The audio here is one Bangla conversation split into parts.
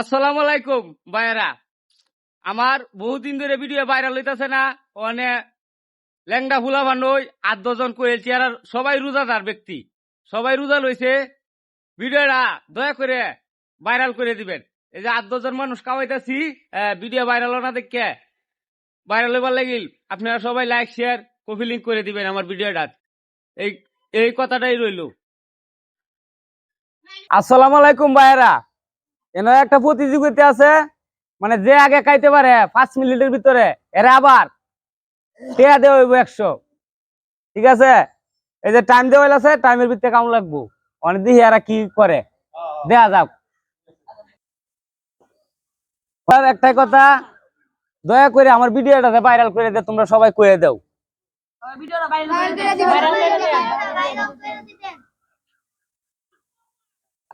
আসসালামু আলাইকুম, ভাইয়েরা। আমার বহুদিন ধরে ভিডিও ভাইরাল হইতাছে না, ওখানে ল্যাংডা ফুলা বান্ডই আট দজন কয়েছি আর সবাই রোজাদার ব্যক্তি। সবাই রোজা লইছে, ভিডিওটা দয়া করে ভাইরাল করে দিবেন। এই যে আট দজন মানুষ কামাইতেছি ভিডিও ভাইরাল না দেখে ভাইরাল হইবার লাগিল, আপনারা সবাই লাইক শেয়ার কপি লিঙ্ক করে দিবেন আমার ভিডিওটা। এই এই কথাটাই রইল। আসসালামু আলাইকুম, ভাইয়েরা। এনে একটা প্রতিযোগিতা আছে মানে যে আগে খাইতে পারে পাঁচ মিনিটের ভিতরে, এরা আবার টেয়া দেওয়া হইব একশো। ঠিক আছে? এই যে টাইম দেওয়া আছে টাইমের ভিতরে কাম লাগবো। অনেক দেখি এরা কি করে? দেখা যাক। একটাই কথা, দয়া করে আমার ভিডিওটাতে ভাইরাল করে দে, তোমরা সবাই কয়ে দাও।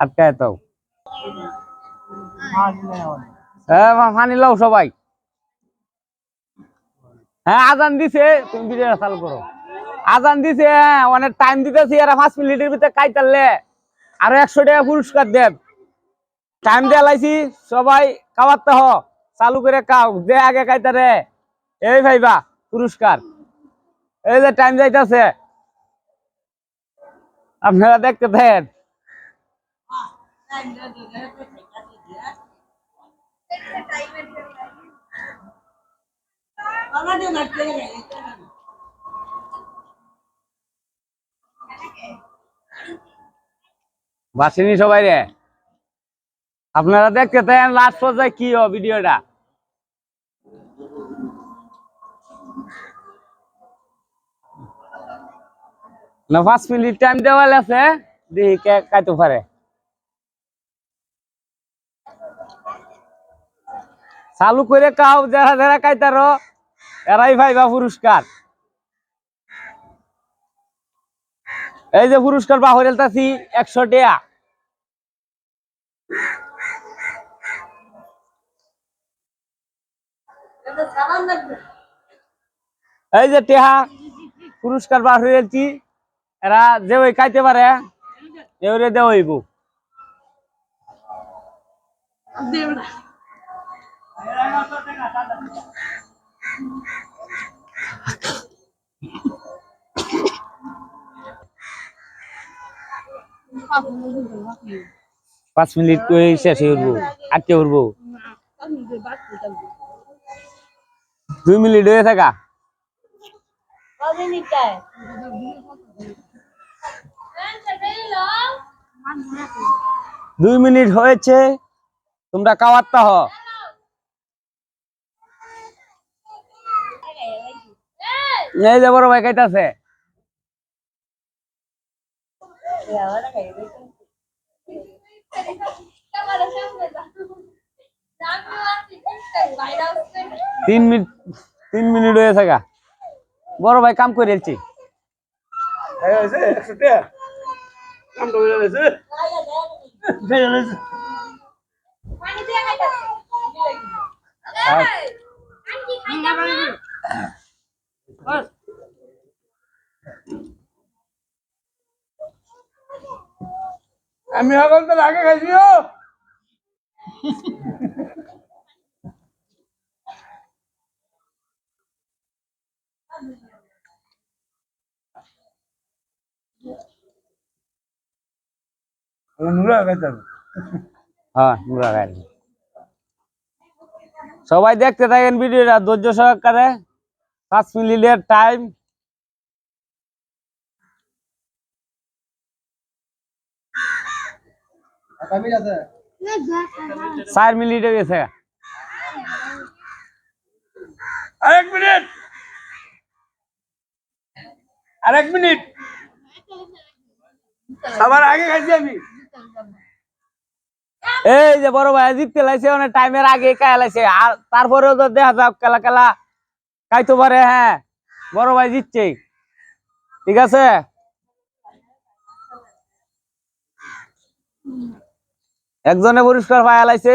আটকায় তো হ্যাঁ সবাই। হ্যাঁ আজান দিছে, তুমি চালু করো। আজান দিছে হ্যাঁ অনেক টাইম দিতেছি আর পাঁচ মিনিটের ভিতরে একশো টাকা পুরস্কার টাইম সবাই চালু করে খাও যে আগে কাইতারে। এই ভাইবা, পুরস্কার। এই যে টাইম যাইতাছে। আপনারা দেখতে বাসিনি সবাই রে। আপনারা দেখতে থাকেন লাস্ট পর্যায়ে কি হবে ভিডিওটা? না, পাঁচ মিনিট টাইম দেওয়া আছে দেখি কে কাইতে পারে। চালু করে কাও, যারা যারা কাইতার, এরাই ভাইবা পুরস্কার। এই যে পুরস্কার বাহরেলতাছি একশো টিয়া। এই যে টেহা, পুরস্কার বার হয়েছি এরা যে ওই খাইতে পারে এওরে দেওয়া হইব পাঁচ মিনিট করে শেষ হয়ে উঠবো? আটকে উঠবো? দুই মিনিট হয়ে থাকা? দুই মিনিট হয়েছে, তোমরা কাওয়াত্তা হ। এই যে বড় ভাই খাইতাছে। তিন মিনিট তিন মিনিট হয়ে থাকা বড় ভাই কাম করে এলছি। আমি এখন তো আগে খাইছি ও নুরা খাইতে হবে হ্যাঁ মুরা গাড়ি সবাই দেখতে থাকেন ভিডিওটা ধৈর্য সহকারে পাঁচ মিনিটের টাইম আমি আছে চার মিনিটে গেছে আরেক মিনিট আরেক মিনিট সবার আগে খাইছি আমি এই যে বড় ভাই জিততে লাইছে অনেক টাইমের আগে কায় লাইছে আর তারপরেও তো দেখা যাক খেলা খেলা খাইতে পারে হ্যাঁ বড় ভাই জিতছে ঠিক আছে একজনে পরিষ্কার পায়া লাইছে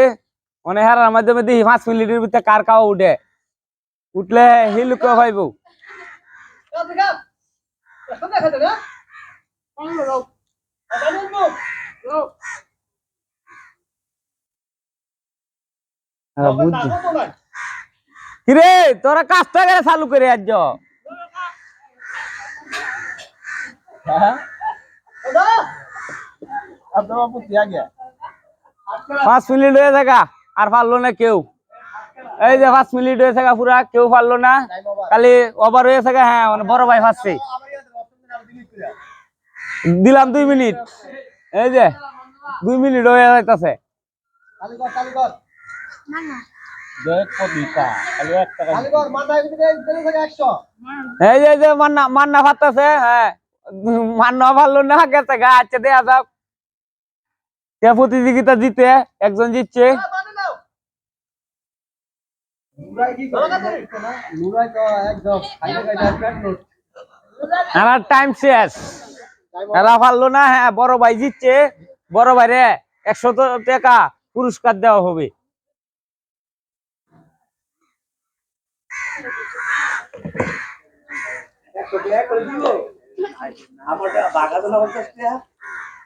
মানে হেরার মাধ্যমে দেখি পাঁচ মিনিটের ভিতরে কার কাও উঠে। উঠলে হিলুকে পাইব? Oh, হ্যাঁ, বুঝছি। কিরে তোরা কাজটা করে চালু করে আজ আপনার আপত্তি আগে পাঁচ মিনিট হয়ে থাকা, আর পারল না কেউ। এই যে পাঁচ মিনিট হয়ে থাকা পুরা, কেউ পারল না। খালি ওভার হয়ে থাকা হ্যাঁ মানে বড় ভাই পাচ্ছে। দিলাম দুই মিনিট। এই যে, দুই মিনিট হয়ে যাইতেছে। কালীগড় কালীগড় দেখ কবিতা খালি এক টাকা কালীগড় মাথায় দিকে দিলে থেকে 100 এই যে মান্না মান্না ফাটতেছে হ্যাঁ। মান্না পারল না, গেছে, গা আচ্ছা দেয়া যাক। কে প্রতিযোগিতা জিতে? একজন জিতছে। আমার টাইম শেষ। পারল না হ্যাঁ বড় ভাই জিতছে। বড় ভাই রে একশো টাকা পুরস্কার দেওয়া হবে।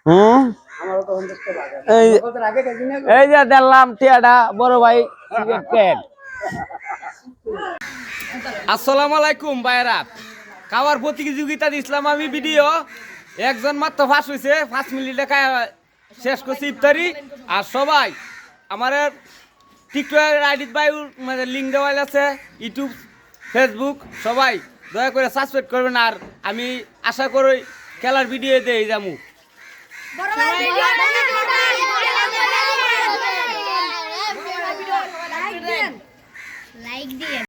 হুম? আমারও তো 50 টাকা বাগা এই কত আগে খাইছি না এই যে দেখলাম টিয়াটা বড় ভাই আসসালামু আলাইকুম ভাইরা খাওয়ার প্রতিযোগিতা দিছিলাম আমি ভিডিও। একজন মাত্র ফাঁস হয়েছে পাঁচ মিনিটে খায় শেষ করছি ইফতারি। আর সবাই আমার টিকটকের আইডি বাই মানে লিঙ্ক দেওয়া আছে ইউটিউব ফেসবুক সবাই দয়া করে সাবস্ক্রাইব করবেন। আর আমি আশা করি খেলার ভিডিও দিয়ে যামু। লাইক দিয়ে